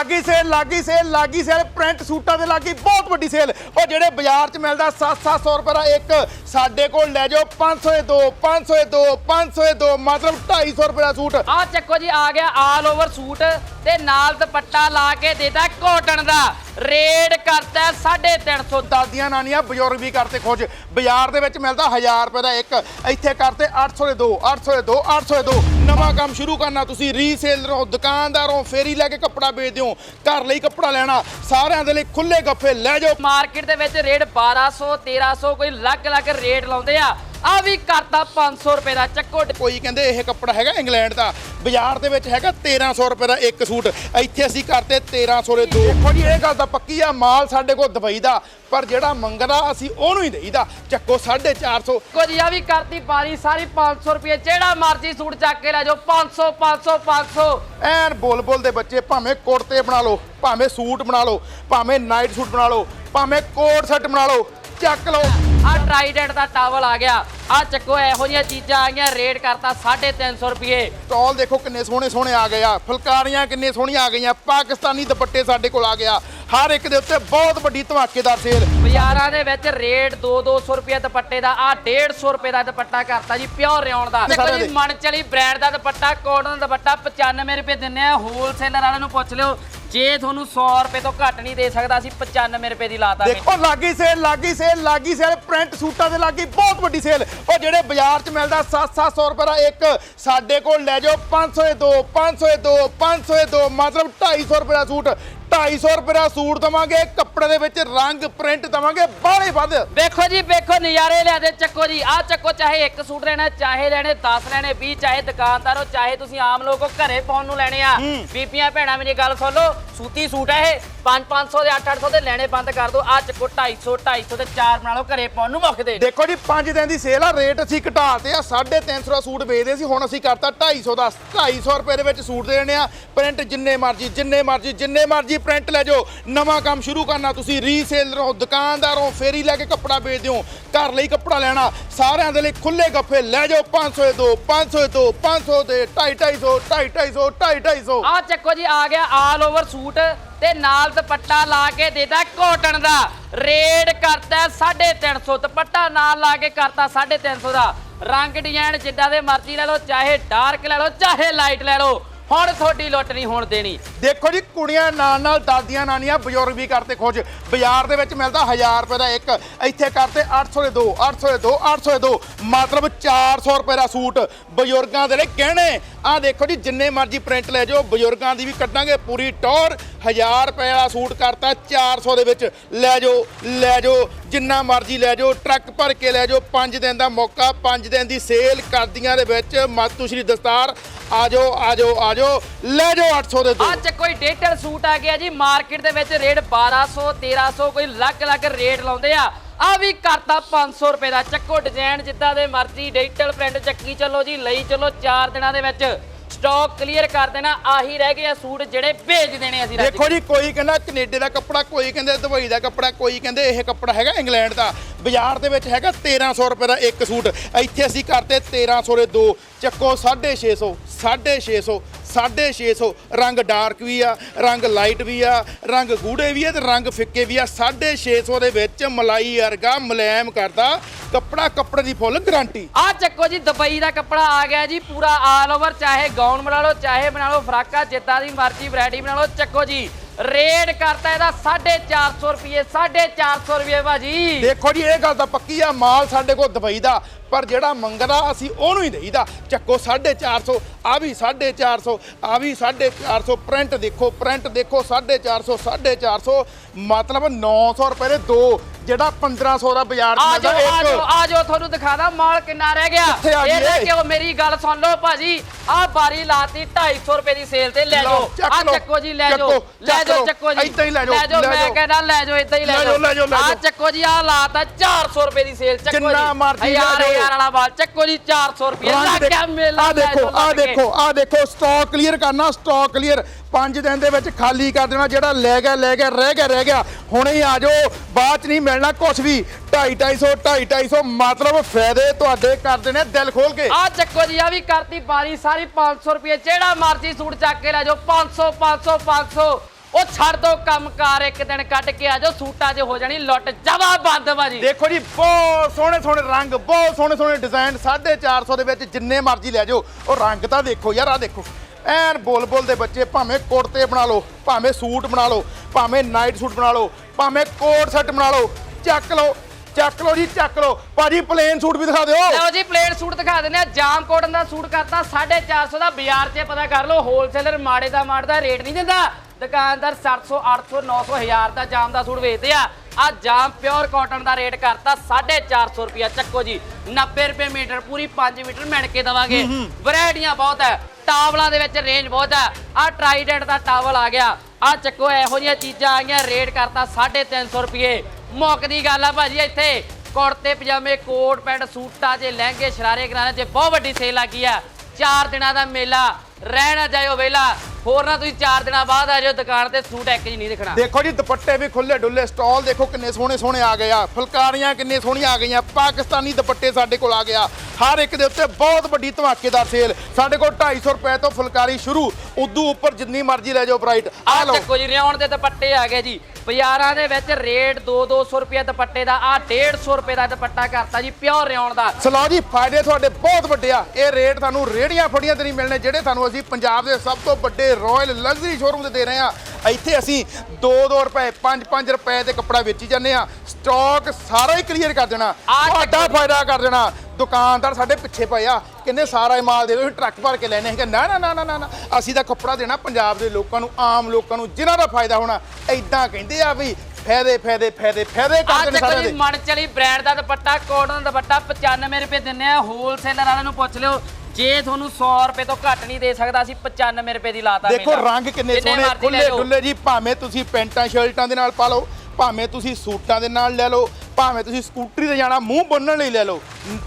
ਲੱਗੀ ਸੇਲ ਲੱਗੀ ਸੇਲ ਲੱਗੀ ਸੇਲ ਪ੍ਰਿੰਟ ਸੂਟਾਂ ਦੇ ਲੱਗੀ ਬਹੁਤ ਵੱਡੀ ਸੇਲ। ਉਹ ਜਿਹੜੇ ਬਾਜ਼ਾਰ 'ਚ ਮਿਲਦਾ 7-700 ਰੁਪਏ ਦਾ ਇੱਕ ਸਾਡੇ ਕੋਲ ਲੈ ਜਾਓ 500 ਦੇ ਦੋ 500 ਦੇ ਦੋ 500 ਦੇ ਦੋ ਮਤਲਬ 250 ਰੁਪਏ ਦਾ ਸੂਟ। ਆ ਚੱਕੋ ਜੀ ਆ ਗਿਆ ਆਲ ਓਵਰ ਸੂਟ ਤੇ ਨਾਲ ਦੁਪੱਟਾ ਲਾ ਕੇ ਦੇਤਾ ਕੋਟਨ ਦਾ। ਰੇਟ ਕਰਤਾ 350 ਦਾਦੀਆਂ ਨਾਨੀਆਂ ਬਜ਼ੁਰਗ ਵੀ ਕਰਤੇ ਖੋਜ ਬਾਜ਼ਾਰ ਦੇ ਵਿੱਚ ਮਿਲਦਾ 1000 ਰੁਪਏ ਦਾ ਇੱਕ ਇੱਥੇ ਕਰਤੇ 800 ਦੇ ਦੋ 800 ਦੇ ਦੋ 800 ਦੇ ਦੋ। ਨਵਾਂ ਕੰਮ ਸ਼ੁਰੂ ਕਰਨਾ, ਤੁਸੀਂ ਰੀਸੇਲਰ ਹੋ ਦੁਕਾਨਦਾਰ ਹੋ ਫੇਰੀ ਲੈ ਕੇ ਕੱਪੜਾ ਵੇਚਦੇ ਹੋ, ਘਰ ਲਈ ਕੱਪੜਾ ਲੈਣਾ, ਸਾਰਿਆਂ ਦੇ ਲਈ ਖੁੱਲੇ ਗੱਫੇ, ਲੈ ਜਾਓ। ਮਾਰਕੀਟ ਦੇ ਵਿੱਚ ਰੇਟ 1200 1300 ਕੋਈ ਅਲੱਗ-ਅਲੱਗ ਰੇਟ ਲਾਉਂਦੇ ਆ। ਆ ਵੀ ਕਰਤਾ 500 ਰੁਪਏ ਦਾ ਚੱਕੋ ਕੋਈ ਕਹਿੰਦੇ ਇਹ ਕੱਪੜਾ ਹੈਗਾ ਇੰਗਲੈਂਡ ਦਾ। ਬਾਜ਼ਾਰ ਦੇ ਵਿੱਚ ਹੈਗਾ 1300 ਰੁਪਏ ਦਾ ਇੱਕ ਸੂਟ। ਇੱਥੇ ਅਸੀਂ ਕਰਤੇ 1300 ਦੇ ਦੋ। ਦੇਖੋ ਜੀ ਇਹ ਗੱਲ ਤਾਂ ਪੱਕੀ ਆ ਮਾਲ ਸਾਡੇ ਕੋਲ ਦੁਬਈ ਦਾ ਪਰ ਜਿਹੜਾ ਮੰਗਦਾ ਅਸੀਂ ਉਹਨੂੰ ਹੀ ਦੇਈਦਾ। ਚੱਕੋ 450 ਕੁਝ ਆ ਵੀ ਕਰਤੀ ਪਾਰੀ ਸਾਰੀ 500 ਰੁਪਏ। ਜਿਹੜਾ ਮਰਜ਼ੀ ਸੂਟ ਚੱਕ ਕੇ ਲੈ ਜਾਓ 500 500 500 ਐਨ ਬੁਲਬੁਲ ਦੇ ਬੱਚੇ ਭਾਵੇਂ ਕੁੜਤੇ ਬਣਾ ਲਓ ਭਾਵੇਂ ਸੂਟ ਬਣਾ ਲਓ ਭਾਵੇਂ ਨਾਈਟ ਸੂਟ ਬਣਾ ਲਓ ਭਾਵੇਂ ਕੋਟ ਸੈੱਟ ਬਣਾ ਲਓ ਚੱਕ ਲਓ। ਆ ਟਰਾਈਡੈਂਟ ਦਾ ਟਾਵਲ ਆ ਗਿਆ। ਆ ਚੱਕੋ ਇਹੋ ਜਿਹੀਆਂ ਚੀਜ਼ਾਂ ਆ ਗਈਆਂ ਰੇਟ ਕਰਤਾ 350 ਰੁਪਏ। ਸਟਾਲ ਦੇਖੋ ਕਿੰਨੇ ਸੋਹਣੇ ਸੋਹਣੇ ਆ ਗਏ ਆ। ਫੁਲਕਾਰੀਆਂ ਕਿੰਨੇ ਸੋਹਣੀਆਂ ਆ ਗਈਆਂ। ਪਾਕਿਸਤਾਨੀ ਦੁਪੱਟੇ ਸਾਡੇ ਕੋਲ ਆ ਗਿਆ। ਹਰ ਇੱਕ ਦੇ ਉੱਤੇ ਬਹੁਤ ਵੱਡੀ ਧਮਾਕੇਦਾਰ ਸੇਲ। ਬਾਜ਼ਾਰਾਂ ਦੇ ਵਿੱਚ ਰੇਟ 2-200 ਰੁਪਏ ਦੁਪੱਟੇ ਦਾ ਆ 150 ਰੁਪਏ ਦਾ ਦੁਪੱਟਾ ਕਰਤਾ ਜੀ ਪਿਓਰ ਰਿਓਨ ਦਾ। ਦੇਖੋ ਜੀ ਦੇ। ਮਨ ਚਲੀ ਬ੍ਰਾਂਡ ਦਾ ਦੁਪੱਟਾ ਕੋਟਨ ਦਾ ਦੁਪੱਟਾ 95 ਰੁਪਏ ਦਿੰਨੇ ਆ। ਹੋਲਸੇਲਰ ਵਾਲਿਆਂ ਨੂੰ ਪੁੱਛ ਲਿਓ ਜੇ ਤੁਹਾਨੂੰ 100 ਰੁਪਏ ਤੋਂ ਘੱਟ ਨਹੀਂ ਦੇ ਸਕਦਾ, ਅਸੀਂ 95 ਰੁਪਏ ਦੀ ਲਾਤਾ ਦੇਖੋ, ਲਾਗੀ ਸੇਲ ਲਾਗੀ ਸੇਲ ਲੱਗੀ ਸੇਲ ਪ੍ਰਿੰਟ ਸੂਟਾਂ ਦੇ ਲਾਗੀ ਬਹੁਤ ਵੱਡੀ ਸੇਲ ਉਹ ਜਿਹੜੇ ਬਾਜ਼ਾਰ 'ਚ ਮਿਲਦਾ 7-700 ਰੁਪਏ ਦਾ ਇੱਕ। ਸਾਡੇ ਕੋਲ ਲੈ ਜਾਓ 500 ਦੇ ਦੋ 500 ਦੇ ਦੋ 500 ਦੇ ਦੋ, ਮਤਲਬ 250 ਰੁਪਏ ਦਾ ਸੂਟ। 250 ਰੁਪਏ ਦਾ ਸੂਟ ਦਵਾਂਗੇ ਕੱਪੜੇ ਦੇ ਵਿੱਚ ਰੰਗ ਪ੍ਰਿੰਟ ਦਵਾਂਗੇ ਬਾਹਲੇ ਵੱਧ। ਵੇਖੋ ਜੀ ਵੇਖੋ ਨਜ਼ਾਰੇ ਲਿਆ ਦੇ ਚੱਕੋ ਜੀ ਆ ਚੱਕੋ ਚਾਹੇ ਇੱਕ ਸੂਟ ਲੈਣਾ ਚਾਹੇ ਲੈਣੇ 10 ਲੈਣੇ 20 ਚਾਹੇ ਦੁਕਾਨਦਾਰੋ ਚਾਹੇ ਤੁਸੀਂ ਆਮ ਲੋਕੋ ਘਰੇ ਪਾਉਣ ਨੂੰ ਲੈਣੇ ਆ। ਬੀਬੀਆਂ ਭੈਣਾਂ ਮੇਰੀ ਗੱਲ ਸੁਣ ਲਓ ਸੂਤੀ ਸੂਟ ਹੈ ਇਹ। 5-500 ਦੇ 8-800 ਦੇ ਲੈਣੇ ਬੰਦ ਕਰ ਦਿਓ। ਆ ਚੱਕੋ 250 250 ਦੇ ਚਾਰ ਬਣਾ ਲਓ ਘਰੇ ਪਾਉਣ ਨੂੰ ਮੁੱਖ ਦੇ ਦੇਖੋ ਜੀ 5 ਦਿਨ ਦੀ ਸੇਲ ਆ ਰੇਟ ਅਸੀਂ ਘਟਾਤੇ ਆ 350 ਦਾ ਸੂਟ ਵੇਚਦੇ ਸੀ ਹੁਣ ਅਸੀਂ ਕਰਤਾ 250 ਦਾ। 250 ਰੁਪਏ ਦੇ ਵਿੱਚ ਸੂਟ ਦੇਣੇ ਆ। ਪ੍ਰਿੰਟ ਜਿੰਨੇ ਮਰਜ਼ੀ ਜਿੰਨੇ ਮਰਜ਼ੀ ਜਿੰਨੇ ਮਰਜ਼ੀ ਪ੍ਰਿੰਟ ਲੈ ਜਾਓ। ਨਵਾਂ ਕੰਮ ਸ਼ੁਰੂ ਕਰਨਾ ਤੁਸੀਂ ਰੀਸੇਲਰ ਹੋ ਦੁਕਾਨਦਾਰ ਹੋ ਫੇਰੀ ਲੈ ਕੇ ਕੱਪੜਾ ਵੇਚਦੇ ਹੋ ਘਰ ਲਈ ਕੱਪੜਾ ਲੈਣਾ ਸਾਰਿਆਂ ਦੇ ਲਈ ਖੁੱਲੇ ਗੱਫੇ ਲੈ ਜਾਓ 500 ਦੇ ਦੋ 500 ਦੇ ਦੋ 500 ਦੇ 250 250 250 250 ਆ ਚੱਕੋ ਜੀ ਆ ਗਿਆ ਆਲ ਓਵਰ ਸੂਟ। ਤੇ ਨਾਲ ਦੁਪੱਟਾ ਲਾ ਕੇ ਦੇਤਾ ਕੋਟਨ ਦਾ। ਰੇਟ ਕਰਤਾ 350 ਦੁਪੱਟਾ ਨਾਲ ਲਾ ਕੇ ਕਰਤਾ 350 ਦਾ। ਰੰਗ ਡਿਜ਼ਾਈਨ ਜਿੱਦਾਂ ਦੇ ਮਰਜ਼ੀ ਲੈ ਲਓ, ਚਾਹੇ ਡਾਰਕ ਲੈ ਲਓ, ਚਾਹੇ ਲਾਈਟ ਲੈ ਲਓ। ਹੁਣ ਤੁਹਾਡੀ ਲੁੱਟ ਨਹੀਂ ਹੋਣ ਦੇਣੀ। ਦੇਖੋ ਜੀ, ਕੁੜੀਆਂ ਨਾਲ ਨਾਲ ਦਾਦੀਆਂ ਨਾਨੀਆਂ ਬਜ਼ੁਰਗ ਵੀ ਕਰਤੇ ਖੋਜ ਬਾਜ਼ਾਰ ਦੇ ਵਿੱਚ ਮਿਲਦਾ 1000 ਰੁਪਏ ਦਾ ਇੱਕ, ਇੱਥੇ ਕਰਤੇ 800 ਦੇ ਦੋ 800 ਦੇ ਦੋ 800 ਦੇ ਦੋ। ਮਤਲਬ 400 ਰੁਪਏ ਦਾ ਸੂਟ ਬਜ਼ੁਰਗਾਂ ਦੇ ਲਈ ਗਹਿਣੇ। ਆ ਦੇਖੋ ਜੀ ਜਿੰਨੇ ਮਰਜ਼ੀ ਪ੍ਰਿੰਟ ਲੈ ਜਾਓ ਬਜ਼ੁਰਗਾਂ ਦੀ ਵੀ ਕੱਢਾਂਗੇ ਪੂਰੀ ਟੌਰ। 1000 ਰੁਪਏ ਦਾ ਸੂਟ ਕਰਤਾ 400 ਦੇ ਵਿੱਚ ਲੈ ਜਾਓ ਲੈ ਜਾਓ ਜਿੰਨਾ ਮਰਜ਼ੀ ਲੈ ਜਾਓ ਟਰੱਕ ਭਰ ਕੇ ਲੈ ਜਾਓ 5 ਦਿਨ ਦਾ ਮੌਕਾ 5 ਦਿਨ ਦੀ ਸੇਲ ਕਰਦੀਆਂ ਦੇ ਵਿੱਚ ਮਾਤੂ ਸ਼੍ਰੀ ਦਸਤਾਰ। ਆ ਜਾਓ ਆ ਜਾਓ ਆ ਜਾਓ ਲੈ ਜਾਓ 800 ਦੇ ਦੋ ਅੱਜ ਕੋਈ ਡਿਜੀਟਲ ਸੂਟ ਆ ਗਿਆ ਜੀ ਮਾਰਕੀਟ ਦੇ ਵਿੱਚ ਰੇਟ 1200 1300 ਕੋਈ ਅਲੱਗ-ਅਲੱਗ ਰੇਟ ਲਾਉਂਦੇ ਆ। ਆ ਵੀ ਕਰਤਾ 500 ਰੁਪਏ ਦਾ ਚੱਕੋ ਡਿਜ਼ਾਈਨ ਜਿੱਦਾਂ ਦੇ ਮਰਜ਼ੀ ਡਿਜੀਟਲ ਪ੍ਰਿੰਟ ਚੱਕੀ ਚੱਲੋ ਜੀ, ਲਈ ਚੱਲੋ 4 ਦਿਨਾਂ ਦੇ ਵਿੱਚ। ਸਟਾਕ ਕਲੀਅਰ ਕਰ ਦੇਣਾ, ਆਹੀ ਰਹਿ ਗਏ ਆ ਸੂਟ ਜਿਹੜੇ ਭੇਜ ਦੇਣੇ ਅਸੀਂ ਰੱਜ। ਦੇਖੋ ਜੀ, ਕੋਈ ਕਹਿੰਦਾ ਕੈਨੇਡਾ ਦਾ ਕੱਪੜਾ, ਕੋਈ ਕਹਿੰਦੇ ਦੁਬਈ ਦਾ ਕੱਪੜਾ, ਕੋਈ ਕਹਿੰਦੇ ਇਹ ਕੱਪੜਾ ਹੈਗਾ ਇੰਗਲੈਂਡ ਦਾ। ਬਾਜ਼ਾਰ ਦੇ ਵਿੱਚ ਹੈਗਾ 1300 ਰੁਪਏ ਦਾ ਇੱਕ ਸੂਟ। ਇੱਥੇ ਅਸੀਂ ਕਰਤੇ 1300 ਦੇ ਦੋ। ਚੱਕੋ 650 650 650 ਰੰਗ ਡਾਰਕ ਵੀ ਆ, ਰੰਗ ਲਾਈਟ ਵੀ ਆ, ਰੰਗ ਗੂੜੇ ਵੀ ਆ ਤੇ ਰੰਗ ਫਿੱਕੇ ਵੀ ਆ। 650 ਦੇ ਵਿੱਚ ਮਲਾਈ ਵਰਗਾ ਮੁਲਾਇਮ ਕਰਦਾ ਕੱਪੜਾ, ਕੱਪੜੇ ਦੀ ਫੁੱਲ ਗਾਰੰਟੀ। ਆ ਚੱਕੋ ਜੀ, ਦੁਬਈ ਦਾ ਕੱਪੜਾ ਆ ਗਿਆ ਜੀ, ਪੂਰਾ ਆਲ ਓਵਰ ਚਾਹੇ ਗਾਊਨ ਬਣਾ ਲਓ, ਚਾਹੇ ਬਣਾ ਲਓ, ਫਰਾਕਾ, ਜਿੱਦਾਂ ਦੀ ਮਰਜ਼ੀ ਵੈਰਾਈਟੀ ਬਣਾ ਲਓ। ਚੱਕੋ ਜੀ ਰੇਟ ਕਰਤਾ, ਇਹਦਾ 450 ਰੁਪਏ 450 ਰੁਪਏ ਭਾਜੀ ਦੇਖੋ ਜੀ, ਇਹ ਗੱਲ ਤਾਂ ਪੱਕੀ ਆ, ਮਾਲ ਸਾਡੇ ਕੋਲ ਦੁਬਈ ਦਾ। ਪਰ ਜਿਹੜਾ ਮੰਗਦਾ ਅਸੀਂ ਉਹਨੂੰ ਹੀ ਦੇਈਦਾ ਚੱਕੋ 450 ਆ ਵੀ 450 ਆ ਵੀ 450 ਪ੍ਰਿੰਟ ਦੇਖੋ ਪ੍ਰਿੰਟ ਦੇਖੋ 450 450 ਮਤਲਬ 900 ਰੁਪਏ ਦੇ ਦੋ ਜਿਹੜਾ 1500 ਦਾ ਬਾਜ਼ਾਰ ਆ ਜਾਓ ਆ ਮਿਲਦਾ ਜਾਓ ਆ ਜਾਓ ਤੁਹਾਨੂੰ ਦਿਖਾਦਾ ਮਾਲ ਕਿੰਨਾ ਰਹਿ ਗਿਆ ਇਹ ਲੈ? ਕੇ ਮੇਰੀ ਗੱਲ ਸੁਣ ਲਓ ਭਾਜੀ ਆ ਬਾਰੀ ਲਾਤੀ 250 ਰੁਪਏ ਦੀ ਸੇਲ ਤੇ ਲੈ ਜਾਓ ਆ ਚੱਕੋ ਜੀ ਲੈ ਜਾਓ ਲੈ ਜਾਓ ਚੱਕੋ ਜੀ ਏਦਾਂ ਹੀ ਲੈ ਜਾਓ, ਲੈ ਜਾਓ ਮੈਂ। ਕਹਿੰਦਾ ਲੈ ਜਾਓ ਇਦਾਂ ਹੀ ਲੈ ਜਾਓ ਆ। ਚੱਕੋ ਜੀ ਆ ਲਾਤਾ 400 ਰੁਪਏ ਦੀ ਸੇਲ ਚੱਕੋ ਜੀ ਜਿੰਨਾ ਮਰਜ਼ੀ ਲੈ ਜਾਓ। ਹਜ਼ਾਰ ਵਾਲਾ ਬਾਲ ਚੱਕੋ ਜੀ 400 ਰੁਪਏ ਲੱਗ ਗਿਆ ਮੇਲਾ ਲੈ ਦੇਖੋ ਕੇ। ਦੇਖੋ ਆਹ ਦੇਖੋ ਸਟਾਕ ਕਲੀਅਰ ਕਰਨਾ ਸਟਾਕ ਕਲੀਅਰ 5 ਦਿਨ ਦੇ ਵਿੱਚ ਖਾਲੀ ਕਰ ਦੇਣਾ ਜਿਹੜਾ ਲੈ ਗਿਆ ਲੈ ਗਿਆ ਰਹਿ ਗਿਆ ਰਹਿ ਗਿਆ। ਹੁਣੇ ਹੀ ਆ ਜਾਓ ਬਾਅਦ ਚ ਨਹੀਂ ਮਿਲਣਾ ਕੁਝ ਵੀ। 250 250 250 ਮਤਲਬ ਫਾਇਦੇ ਤੁਹਾਡੇ ਕਰਦੇ ਨੇ ਦਿਲ ਖੋਲ ਕੇ। ਆ ਚੱਕੋ ਜੀ ਆ ਵੀ ਕਰਤੀ ਬਾਰੀ ਸਾਰੀ 500 ਰੁਪਏ ਜਿਹੜਾ ਮਰਜ਼ੀ ਸੂਟ ਚੱਕ ਕੇ ਲੈ ਜਾਓ 500 500 500 ਉਹ ਛੱਡ ਦੋ ਕੰਮਕਾਰ ਇੱਕ ਦਿਨ ਕੱਢ ਕੇ ਆ ਜਾਓ ਸੂਟਾਂ 'ਚ ਹੋ ਜਾਣੀ ਲੁੱਟ। ਜਵਾ ਬੰਦ ਭਾਜੀ ਦੇਖੋ ਜੀ ਬਹੁਤ ਸੋਹਣੇ ਸੋਹਣੇ ਰੰਗ ਬਹੁਤ ਸੋਹਣੇ ਸੋਹਣੇ ਡਿਜ਼ਾਈਨ 450 ਦੇ ਵਿੱਚ ਜਿੰਨੇ ਮਰਜ਼ੀ ਲੈ ਜਾਓ। ਉਹ ਰੰਗ ਤਾਂ ਦੇਖੋ ਯਾਰ ਆ ਦੇਖੋ। ਐਨ ਬੁਲਬੁਲ ਦੇ ਬੱਚੇ ਭਾਵੇਂ ਕੁੜਤੇ ਬਣਾ ਲਓ ਭਾਵੇਂ ਸੂਟ ਬਣਾ ਲਓ ਭਾਵੇਂ ਨਾਈਟ ਸੂਟ ਬਣਾ ਲਓ ਭਾਵੇਂ ਕੋਟ ਸੈੱਟ ਬਣਾ ਲਓ ਚੱਕ ਲਓ ਚੱਕ ਲਓ ਜੀ ਚੱਕ ਲਓ। ਭਾਜੀ ਪਲੇਨ ਸੂਟ ਵੀ ਦਿਖਾ ਦਿਓ। ਲਓ ਜੀ ਪਲੇਨ ਸੂਟ ਦਿਖਾ ਦਿੰਦੇ ਆ ਜਾਮ ਕੋਟਨ ਦਾ ਸੂਟ ਕਰਤਾ 450 ਦਾ ਬਾਜ਼ਾਰ 'ਚ ਪਤਾ ਕਰ ਲਓ ਹੋਲਸੇਲਰ ਮਾੜੇ ਦਾ ਮਾੜ ਦਾ ਰੇਟ ਨਹੀਂ ਦਿੰਦਾ। ਦੁਕਾਨਦਾਰ 700 800 900 1000 ਦਾ ਜਾਮ ਦਾ ਸੂਟ ਵੇਚਦੇ ਆ। ਆ ਜਾਮ ਪਿਓਰ ਕਾਟਨ ਦਾ ਰੇਟ ਕਰਤਾ 450 ਰੁਪਿਆ ਚੱਕੋ ਜੀ 90 ਰੁਪਏ ਮੀਟਰ ਪੂਰੀ 5 ਮੀਟਰ ਮਿਣ ਕੇ ਦਵਾਂਗੇ ਵੈਰਾਈਟੀਆਂ ਬਹੁਤ ਹੈ। ਟਾਵਲਾਂ ਦੇ ਵਿੱਚ ਰੇਂਜ ਬਹੁਤ ਹੈ। ਆ ਟਰਾਈਡੈਂਟ ਦਾ ਟਾਵਲ ਆ ਗਿਆ। ਆ ਚੱਕੋ ਇਹੋ ਜਿਹੀਆਂ ਚੀਜ਼ਾਂ ਆ ਗਈਆਂ ਰੇਟ ਕਰਤਾ 350 ਰੁਪਏ। ਮੁੱਕਦੀ ਗੱਲ ਆ ਭਾਜੀ ਇੱਥੇ। ਕੁੜਤੇ ਪਜਾਮੇ ਕੋਟ ਪੈਂਟ ਸੂਟਾਂ 'ਚ ਲਹਿੰਗੇ ਸ਼ਰਾਰੇ ਕਰਾਣੇ 'ਚ ਬਹੁਤ ਵੱਡੀ ਸੇਲ ਲੱਗੀ ਆ। ਚਾਰ ਦਿਨਾਂ ਦਾ ਮੇਲਾ। ਰਹਿ ਨਾ ਜਾਇਓ ਵੇਲਾ। ਹੋਰ ਨਾ ਤੁਸੀਂ ਚਾਰ ਦਿਨਾਂ ਬਾਅਦ ਆ ਜਾਓ ਦੁਕਾਨ ਤੇ ਸੂਟ ਇੱਕ ਜੀ ਨਹੀਂ ਦਿਖਣਾ। ਦੇਖੋ ਜੀ ਦੁਪੱਟੇ ਵੀ ਖੁੱਲੇ ਡੁੱਲੇ ਸਟਾਲ ਦੇਖੋ ਕਿੰਨੇ ਸੋਹਣੇ ਸੋਹਣੇ ਆ ਗਏ ਆ। ਫੁਲਕਾਰੀਆਂ ਕਿੰਨੇ ਸੋਹਣੀਆਂ ਆ ਗਈਆਂ ਪਾਕਿਸਤਾਨੀ ਦੁਪੱਟੇ ਸਾਡੇ ਕੋਲ ਆ ਗਿਆ ਹਰ ਇੱਕ ਦੇ ਉੱਤੇ ਬਹੁਤ ਵੱਡੀ ਧਮਾਕੇਦਾਰ ਸੇਲ। ਸਾਡੇ ਕੋਲ 250 ਰੁਪਏ ਤੋਂ ਫੁਲਕਾਰੀ ਸ਼ੁਰੂ ਉਦੋਂ ਉੱਪਰ ਜਿੰਨੀ ਮਰਜ਼ੀ ਲੈ ਜਾਓ ਬ੍ਰਾਈਟ ਆ ਲਓ। ਚੱਕੋ ਜੀ ਰਿਆਉਣ ਦੇ ਦੁਪੱਟੇ ਆ ਗਏ ਜੀ। ਬਾਜ਼ਾਰਾਂ ਦੇ ਵਿੱਚ ਰੇਟ 2-200 ਰੁਪਏ ਦੁਪੱਟੇ ਦਾ ਆ 150 ਰੁਪਏ ਦਾ ਦੁਪੱਟਾ ਕਰਤਾ ਜੀ ਪਿਓਰ ਰਿਆਉਣ ਦਾ। ਸਲੋ ਜੀ ਫਾਇਦੇ ਤੁਹਾਡੇ ਬਹੁਤ ਵੱਡੇ ਆ। ਇਹ ਰੇਟ ਤੁਹਾਨੂੰ ਰੇੜੀਆਂ ਫੜੀਆਂ ਤੇ ਨਹੀਂ ਮਿਲਣੇ ਜਿਹੜੇ ਤੁਹਾਨੂੰ ਅਸੀਂ ਪੰਜਾਬ ਦੇ ਸਭ ਤੋਂ ਵੱਡੇ ਰਾਇਲ ਲਗਜ਼ਰੀ ਸ਼ੋਰੂਮ ਤੇ ਦੇ ਰਹੇ ਆ ਇੱਥੇ ਅਸੀਂ 2-2 ਰੁਪਏ 5-5 ਰੁਪਏ ਦੇ ਕੱਪੜਾ ਵੇਚੀ ਜਾਂਦੇ ਆ ਸਟਾਕ ਸਾਰਾ ਹੀ ਕਲੀਅਰ ਕਰ ਦੇਣਾ। ਤੁਹਾਡਾ ਫਾਇਦਾ ਕਰ ਦੇਣਾ। ਦੁਕਾਨਦਾਰ ਸਾਡੇ ਪਿੱਛੇ ਪਏ ਆ। ਕਹਿੰਦੇ ਸਾਰਾ ਹੀ ਮਾਲ ਦੇ ਦਿਓ ਟਰੱਕ ਭਰ ਕੇ ਲੈਣੇ ਹੈਗੇ ਨਾ ਨਾ ਨਾ ਨਾ ਨਾ ਅਸੀਂ ਤਾਂ ਕੱਪੜਾ ਦੇਣਾ ਪੰਜਾਬ ਦੇ ਲੋਕਾਂ ਨੂੰ ਆਮ ਲੋਕਾਂ ਨੂੰ ਜਿਨ੍ਹਾਂ ਦਾ ਫਾਇਦਾ ਹੋਣਾ। ਐਦਾਂ ਕਹਿੰਦੇ ਆ ਵੀ ਫਾਇਦੇ ਫਾਇਦੇ ਫਾਇਦੇ ਫਾਇਦੇ ਕਰਦੇ ਨੇ ਜੀ ਦੇ। ਮਣ ਚਲੀ ਬ੍ਰਾਂਡ ਦਾ ਦੁਪੱਟਾ ਕੋਟਨ ਦਾ ਦੁਪੱਟਾ 95 ਰੁਪਏ ਦਿੰਨੇ ਆ। ਹੋਲਸੇਲਰ ਵਾਲਿਆਂ ਨੂੰ ਪੁੱਛ ਲਿਓ ਜੇ ਤੁਹਾਨੂੰ 100 ਰੁਪਏ ਤੋਂ ਘੱਟ ਨਹੀਂ ਦੇ ਸਕਦਾ ਅਸੀਂ 95 ਰੁਪਏ ਦੀ ਲਾਤਾ ਦੇਖੋ ਮੇਲਾ। ਰੰਗ ਕਿੰਨੇ ਜਿੰਨੇ ਸੋਹਣੇ ਮਰਜ਼ੀ ਲੈ ਖੁੱਲੇ। ਡੁੱਲੇ ਜੀ ਭਾਵੇਂ ਤੁਸੀਂ ਪੈਂਟਾਂ ਸ਼ਰਟਾਂ ਦੇ ਨਾਲ ਪਾ ਲਓ ਭਾਵੇਂ ਤੁਸੀਂ ਸੂਟਾਂ ਦੇ ਨਾਲ ਲੈ ਲਓ ਭਾਵੇਂ ਤੁਸੀਂ ਸਕੂਟਰੀ ਤੇ ਜਾਣਾ ਮੂੰਹ ਬੰਨਣ ਲਈ ਲੈ ਲਓ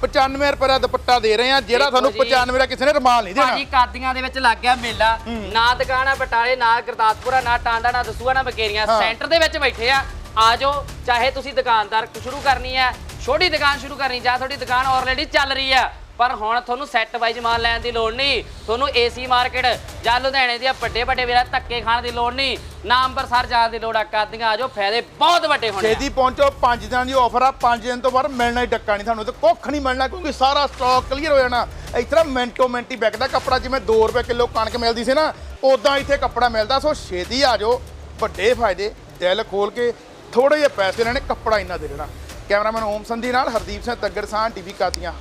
95 ਰੁਪਏ ਦਾ ਦੁਪੱਟਾ ਦੇ ਰਹੇ ਆ ਜਿਹੜਾ ਦੇਖੋ ਤੁਹਾਨੂੰ ਜੀ। 95 ਦਾ ਕਿਸੇ ਨੇ ਰਮਾਲ ਨਹੀਂ ਦੇਣਾ ਭਾਜੀ ਕਾਦੀਆਂ ਦੇ ਵਿੱਚ ਲੱਗ ਗਿਆ ਮੇਲਾ ਨਾ ਦੁਕਾਨ ਬਟਾਲੇ ਨਾ ਗੁਰਦਾਸਪੁਰਾ ਨਾ ਟਾਂਡਾ ਨਾ ਦਸੂਆ ਨਾ ਬਕੇਰੀਆਂ ਹਾਂ। ਸੈਂਟਰ ਦੇ ਵਿੱਚ ਬੈਠੇ ਆ ਆ ਜਾਓ ਚਾਹੇ ਤੁਸੀਂ ਦੁਕਾਨਦਾਰ ਸ਼ੁਰੂ ਕਰਨੀ ਹੈ ਛੋਟੀ ਦੁਕਾਨ ਸ਼ੁਰੂ ਕਰਨੀ ਜਾਂ ਤੁਹਾਡੀ ਦੁਕਾਨ ਆਲਰੇਡੀ ਚੱਲ ਰਹੀ ਹੈ ਪਰ ਹੁਣ ਤੁਹਾਨੂੰ ਸੈੱਟ ਵਾਈਜ਼ ਮਾਲ ਲੈਣ ਦੀ ਲੋੜ ਨਹੀਂ। ਤੁਹਾਨੂੰ ਏਸੀ ਮਾਰਕੀਟ ਜਾਂ ਲੁਧਿਆਣੇ ਦੀਆਂ ਵੱਡੇ ਵੱਡੇ ਵੀਰਾਂ ਧੱਕੇ ਖਾਣ ਦੀ ਲੋੜ ਨਹੀਂ। ਨਾ ਅੰਬਰਸਰ ਜਾਣ ਦੀ ਲੋੜ ਆ, ਕਾਦੀਆਂ ਆ ਫਾਇਦੇ ਬਹੁਤ ਵੱਡੇ ਹੋਣੇ ਛੇਤੀ ਪਹੁੰਚੋ 5 ਦਿਨਾਂ ਦੀ ਆਫਰ ਆ 5 ਦਿਨ ਤੋਂ ਬਾਅਦ ਮਿਲਣਾ ਹੀ ਡੱਕਾ ਨਹੀਂ ਤੁਹਾਨੂੰ, ਤੇ ਕੁੱਖ ਨਹੀਂ ਮਿਲਣਾ ਕਿਉਂਕਿ ਸਾਰਾ ਸਟਾਕ ਕਲੀਅਰ ਹੋ ਜਾਣਾ। ਇਸ ਮਿੰਟੋ ਮਿੰਟ ਹੀ ਵਿਕਦਾ ਕੱਪੜਾ ਜਿਵੇਂ 2 ਰੁਪਏ ਕਿਲੋ ਕਣਕ ਮਿਲਦੀ ਸੀ ਨਾ ਉਦਾਂ ਇੱਥੇ ਕੱਪੜਾ ਮਿਲਦਾ, ਸੋ ਛੇਤੀ ਆ ਜਾਓ। ਵੱਡੇ ਫਾਇਦੇ, ਦਿਲ ਖੋਲ ਕੇ ਥੋੜੇ ਜਿਹੇ ਪੈਸੇ ਲੈਣੇ ਕੱਪੜਾ ਇੰਨਾ ਦੇ ਦੇਣਾ। ਕੈਮਰਾਮੈਨ ਓਮ ਸੰਧੀ ਨਾਲ ਹਰਦੀਪ ਸਿੰਘ ਤੱਗੜਸਾਨ ਟੀਵੀ ਕਾਤੀਆਂ।